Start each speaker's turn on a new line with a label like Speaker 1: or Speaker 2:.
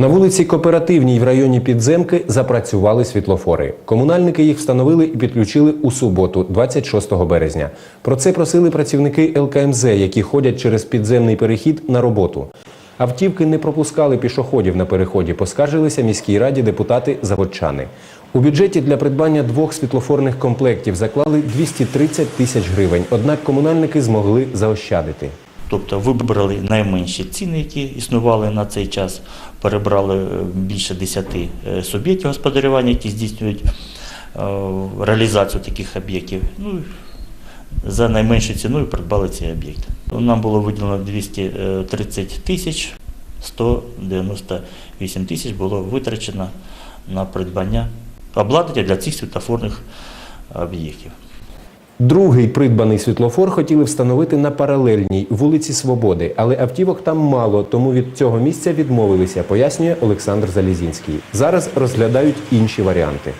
Speaker 1: На вулиці Кооперативній в районі Підземки запрацювали світлофори. Комунальники їх встановили і підключили у суботу, 26 березня. Про це просили працівники ЛКМЗ, які ходять через підземний перехід на роботу. Автівки не пропускали пішоходів на переході, поскаржилися міській раді депутати заводчани. У бюджеті для придбання двох світлофорних комплектів заклали 230 тисяч гривень, однак комунальники змогли заощадити.
Speaker 2: Тобто вибрали найменші ціни, які існували на цей час, перебрали е, більше 10 е, суб'єктів господарювання, які здійснюють е, реалізацію таких об'єктів. Ну, за найменшу ціною придбали ці об'єкти. Нам було виділено 230 тисяч, 198 тисяч було витрачено на придбання обладнання для цих світлофорних об'єктів.
Speaker 1: Другий придбаний світлофор хотіли встановити на паралельній вулиці Свободи, але автівок там мало, тому від цього місця відмовилися, пояснює Олександр Залізінський. Зараз розглядають інші варіанти.